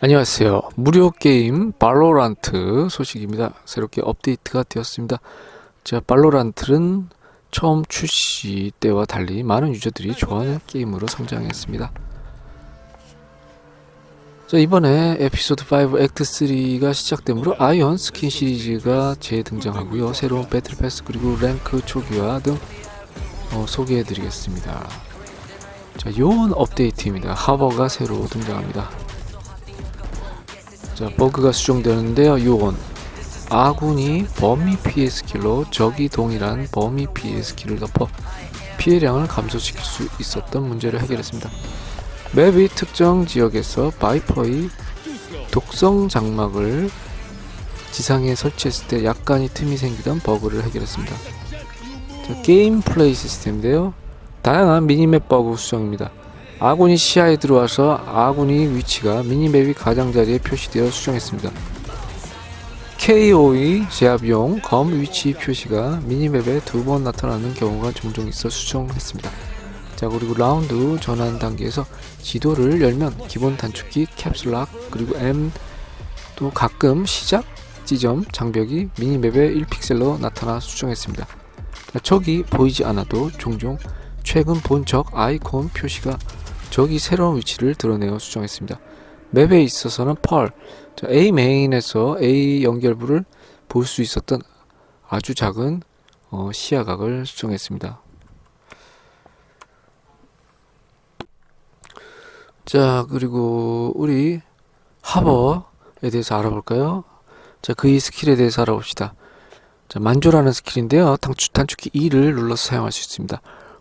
안녕하세요. 무료 게임 발로란트 소식입니다. 새롭게 업데이트가 되었습니다. 자, 발로란트는 처음 출시 때와 달리 많은 유저들이 좋아하는 게임으로 성장했습니다. 자, 이번에 에피소드 5 액트 3가 시작되므로 아이언 스킨 시리즈가 재등장하고요. 새로운 배틀 패스 그리고 랭크 초기화 등 어, 소개해 드리겠습니다. 자, 요원 업데이트입니다. 하버가 새로 등장합니다. 자, 버그가 수정되는데요. 요원 아군이 범위 피해 스킬로 적이 동일한 범위 피해 스킬을 덮어 피해량을 감소시킬 수 있었던 문제를 해결했습니다. 맵이 특정 지역에서 바이퍼의 독성 장막을 지상에 설치했을 때 약간의 틈이 생기던 버그를 해결했습니다. 자, 게임 플레이 시스템인데요. 다양한 미니맵 버그 수정입니다. 아군이 시야에 들어와서 아군이 위치가 미니맵이 가장자리에 표시되어 수정했습니다. KO의 제압용 검 위치 표시가 미니맵에 두 번 나타나는 경우가 종종 있어 수정했습니다. 자 그리고 라운드 전환 단계에서 지도를 열면 기본 단축키 캡슐락 그리고 M 또 가끔 시작 지점 장벽이 미니맵에 1픽셀로 나타나 수정했습니다. 자, 적이 보이지 않아도 종종 최근 본 적 아이콘 표시가 적이 새로운 위치를 드러내어 수정했습니다. 맵에 있어서는 펄 자, A 메인에서 A 연결부를 볼 수 있었던 아주 작은 어, 시야각을 수정했습니다. 자 그리고 우리 하버에 대해서 알아볼까요? 자 그의 스킬에 대해서 알아봅시다. 자 만조라는 스킬인데요. 단축, 단축키 2를 눌러서 사용할 수 있습니다.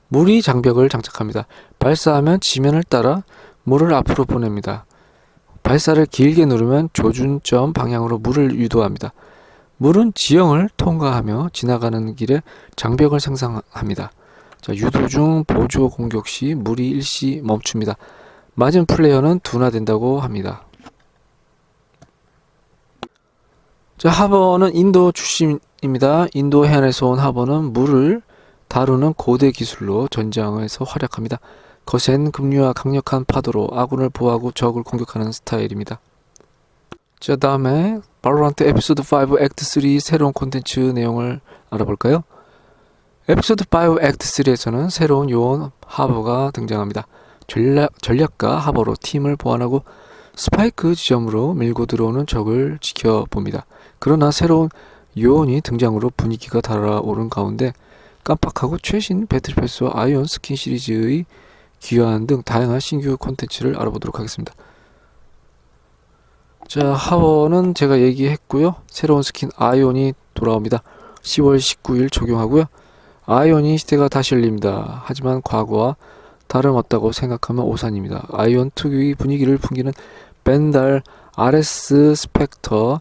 물이 장벽을 장착합니다. 발사하면 지면을 따라 물을 앞으로 보냅니다. 발사를 길게 누르면 조준점 방향으로 물을 유도합니다. 물은 지형을 통과하며 지나가는 길에 장벽을 생성합니다. 자, 유도 중 보조 공격 시 물이 일시 멈춥니다. 맞은 플레이어는 둔화된다고 합니다. 자, 하버는 인도 출신입니다. 인도 해안에서 온 하버는 물을 다루는 고대 기술로 전장에서 활약합니다. 거센 급류와 강력한 파도로 아군을 보호하고 적을 공격하는 스타일입니다. 자 다음에 발로란트 에피소드 5 액트 3 새로운 콘텐츠 내용을 알아볼까요? 에피소드 5 액트 3에서는 새로운 요원 하버가 등장합니다. 전략, 전략가 하버로 팀을 보완하고 스파이크 지점으로 밀고 들어오는 적을 지켜봅니다. 그러나 새로운 요원이 등장으로 분위기가 달아오른 가운데 깜빡하고 최신 배틀 패스와 아이언 스킨 시리즈의 귀환 등 다양한 신규 콘텐츠를 알아보도록 하겠습니다. 자, 하원은 제가 얘기했고요. 새로운 스킨 아이온이 돌아옵니다. 10월 19일 적용하고요. 아이온이 시대가 다시 열립니다. 하지만 과거와 다름없다고 생각하면 오산입니다. 아이온 특유의 분위기를 풍기는 벤달, 아레스 스펙터,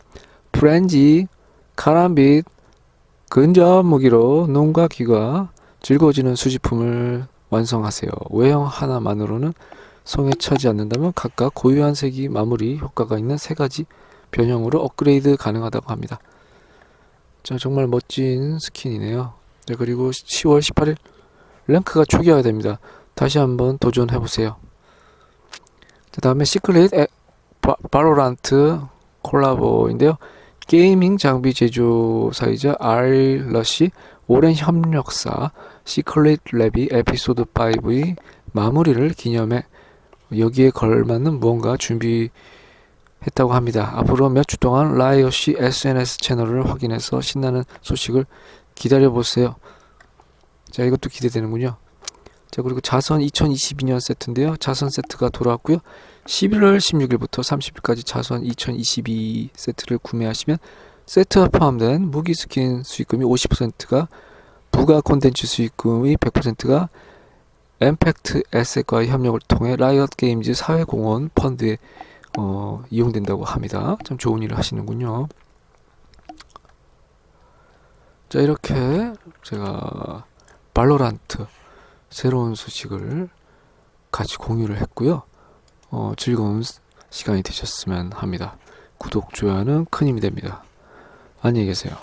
프렌지, 카람빗, 근접 무기로 눈과 귀가 즐거워지는 수집품을 완성하세요. 외형 하나만으로는 성에 차지 않는다면 각각 고유한 색이 마무리 효과가 있는 세 가지 변형으로 업그레이드 가능하다고 합니다. 자, 정말 멋진 스킨이네요. 네, 그리고 10월 18일 랭크가 초기화가 됩니다. 다시 한번 도전해 보세요. 자, 다음에 시크릿 에, 바, 바로란트 콜라보인데요. 게이밍 장비 제조사이자 알러시 오랜 협력사 시크릿 랩이 에피소드 5의 마무리를 기념해 여기에 걸맞는 무언가 준비했다고 합니다. 앞으로 몇 주 동안 라이엇이 SNS 채널을 확인해서 신나는 소식을 기다려보세요. 자, 이것도 기대되는군요. 자, 그리고 자선 2022년 세트인데요. 자선 세트가 돌아왔고요. 11월 16일부터 30일까지 자선 2022 세트를 구매하시면 세트와 포함된 무기 스킨 수익금이 50%가 부가 콘텐츠 수익금의 100%가 엠팩트 에셋과의 협력을 통해 라이엇 게임즈 사회공헌 펀드에 어, 이용된다고 합니다. 참 좋은 일을 하시는군요. 자 이렇게 제가 발로란트 새로운 소식을 같이 공유를 했고요. 어, 즐거운 시간이 되셨으면 합니다. 구독, 좋아요는 큰 힘이 됩니다. 안녕히 계세요.